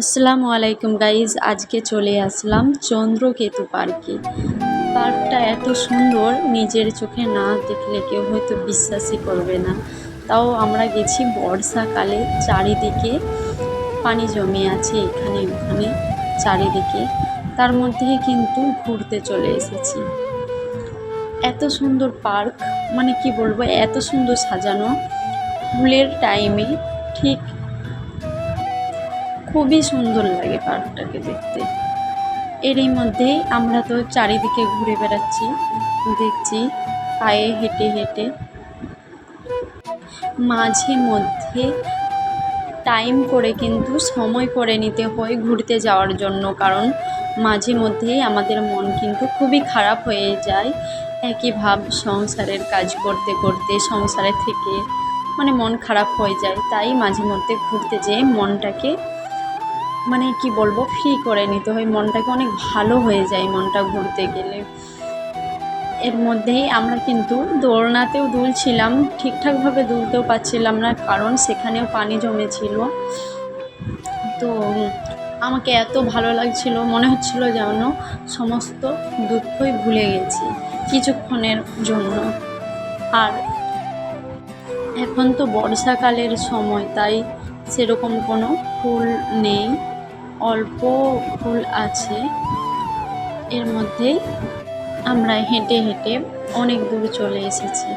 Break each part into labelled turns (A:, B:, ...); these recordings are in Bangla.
A: আসসালামু আলাইকুম গাইজ, আজকে চলে আসলাম চন্দ্রকেতু পার্কে। পার্কটা এত সুন্দর, নিজের চোখে না দেখলে কেউ হয়তো বিশ্বাসই করবে না। তাও আমরা গেছি বর্ষাকালে, চারিদিকে পানি জমে আছে এখানে ওখানে, চারিদিকে। তার মধ্যেই কিন্তু ঘুরতে চলে এসেছি। এত সুন্দর পার্ক মানে কি বলব, এত সুন্দর সাজানো। ফুলের টাইমে ঠিক খুবই সুন্দর লাগে পার্কটাকে দেখতে। এরই মধ্যেই আমরা তো চারিদিকে ঘুরে বেড়াচ্ছি, দেখছি পায়ে হেঁটে হেঁটে। মাঝে মধ্যে টাইম করে কিন্তু সময় করে নিতে হয় ঘুরতে যাওয়ার জন্য, কারণ মাঝে মধ্যেই আমাদের মন কিন্তু খুবই খারাপ হয়ে যায়। একই ভাব সংসারের কাজ করতে করতে, সংসারে থেকে মানে মন খারাপ হয়ে যায়, তাই মাঝে মধ্যে ঘুরতে যেয়ে মনটাকে মানে কি বলব ফ্রি করে নিতে হয়। মনটাকে অনেক ভালো হয়ে যায় মনটা ঘুরতে গেলে। এর মধ্যেই আমরা কিন্তু দোলনাতেও দুলছিলাম, ঠিকঠাকভাবে দুলতেও পারছিলাম না, কারণ সেখানেও পানি জমেছিল। তো আমাকে এত ভালো লাগছিল, মনে হচ্ছিল যেন সমস্ত দুঃখই ভুলে গেছি কিছুক্ষণের জন্য। আর এখন তো বর্ষাকালের সময়, তাই সেরকম কোনো ফুল নেই। অল্প ফুল আছে। এর মধ্যেই আমরা হেঁটে হেঁটে অনেক দূর চলে এসেছি।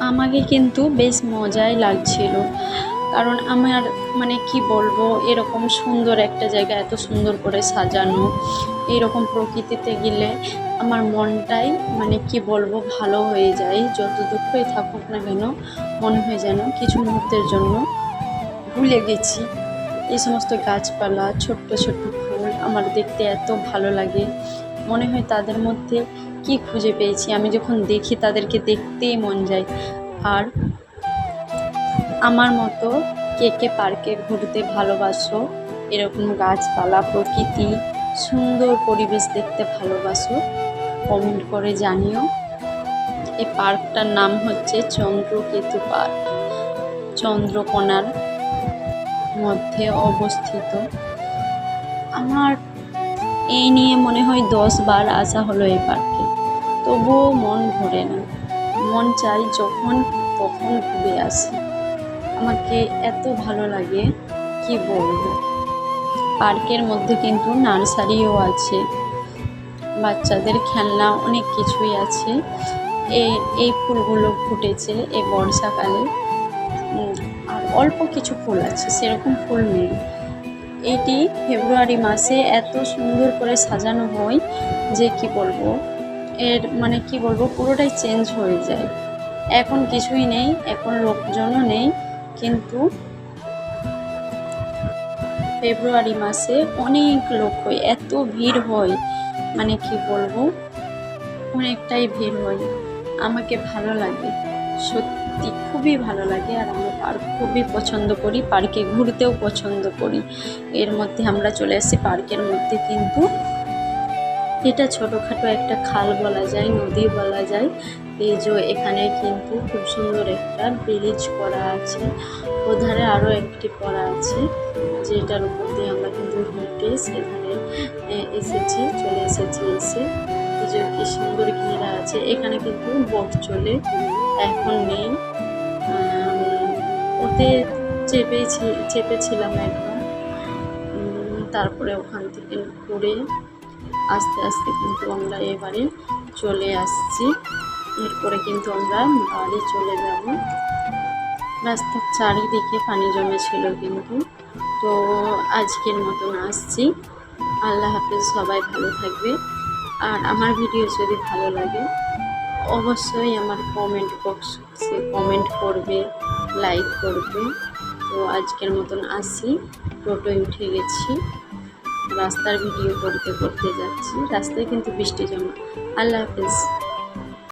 A: আমাকে কিন্তু বেশ মজাই লাগছিল। কারণ আমার মানে কি বলব, এরকম সুন্দর একটা জায়গা, এত সুন্দর করে সাজানো, এরকম প্রকৃতিতে গেলে আমার মনটাই মানে কি বলব, ভালো হয়ে যায়। যত দুঃখই থাকুক না কেন, মনে হয় যেন কিছু মুহূর্তের জন্য ভুলে গেছি। এই সমস্ত গাছপালা, ছোট্ট ছোট্ট ফুল আমার দেখতে এত ভালো লাগে। মনে হয় তাদের মধ্যে কি খুঁজে পেয়েছি? আমি যখন দেখি তাদেরকে দেখতেই মন যায়। আর আমার মতো কে কে পার্কে ঘুরতে ভালোবাসো? এরকম গাছপালা, প্রকৃতি, সুন্দর পরিবেশ দেখতে ভালোবাসো? কমেন্ট করে জানিও। এই পার্কটার নাম হচ্ছে চন্দ্রকেতু পার্ক। চন্দ্রকোনার মধ্যে অবস্থিত। আমার এই নিয়ে মনে হয় দশ বার আসা হলো এই পার্কে। তবুও মন ভরে না। মন চাই যখন তখন ঘুরে আসি। আমাকে এত ভালো লাগে, কি বলব? পার্কের মধ্যে কিন্তু নার্সারিও আছে। বাচ্চাদের খেলনা অনেক কিছুই আছে। এই এই ফুলগুলো ফুটেছে এই বর্ষাকালে। আর অল্প কিছু ফুল আছে, সেরকম ফুল নেই। এটি ফেব্রুয়ারি মাসে এত সুন্দর করে সাজানো হয় যে কি বলব, এর মানে কি বলব, পুরোটাই চেঞ্জ হয়ে যায়। এখন কিছুই নেই, এখন লোকজনও নেই, কিন্তু ফেব্রুয়ারি মাসে অনেক লোক হয়, এত ভিড় হয় মানে কি বলব, অনেকটাই ভিড় হয়। আমাকে ভালো লাগে, সত্যি। খুবই ভালো লাগে আর আমরা পার্ক খুবই পছন্দ করি, পার্কে ঘুরতেও পছন্দ করি। এর মধ্যে আমরা চলে এসেছি পার্কের মধ্যে কিন্তু। এটা ছোটোখাটো একটা খাল বলা যায়, নদী বলা যায়। এই যে এখানে কিন্তু খুব সুন্দর একটা ব্রিজ করা আছে। ওধারে আরও একটি করা আছে, যেটার উপর দিয়ে আমরা কিন্তু হেঁটে সেখানে এসেছি, চলে এসেছি এসে। এই যে কি সুন্দর ঘেরা আছে, এখানে কিন্তু বোট চলে। এখন নেই। ওতে চেপেছি চেপেছিলাম একবার। তারপরে ওখান থেকে ঘুরে আস্তে আস্তে কিন্তু আমরা এবারে চলে আসছি। এরপরে কিন্তু আমরা বাড়ি চলে যাব। রাস্তার চারিদিকে পানি জমেছিল কিন্তু। তো আজকের মতন আসছি। আল্লাহ হাফিজ, সবাই ভালো থাকবে। আর আমার ভিডিও যদি ভালো লাগে অবশ্যই আমার কমেন্ট বক্সে কমেন্ট করবে লাইক করবে। তো আজকের মতন আসি টোটোয় উঠে গেছি। রাস্তার ভিডিও করতে করতে যাচ্ছি। রাস্তায় কিন্তু বৃষ্টি জমা আল্লাহ হাফিজ।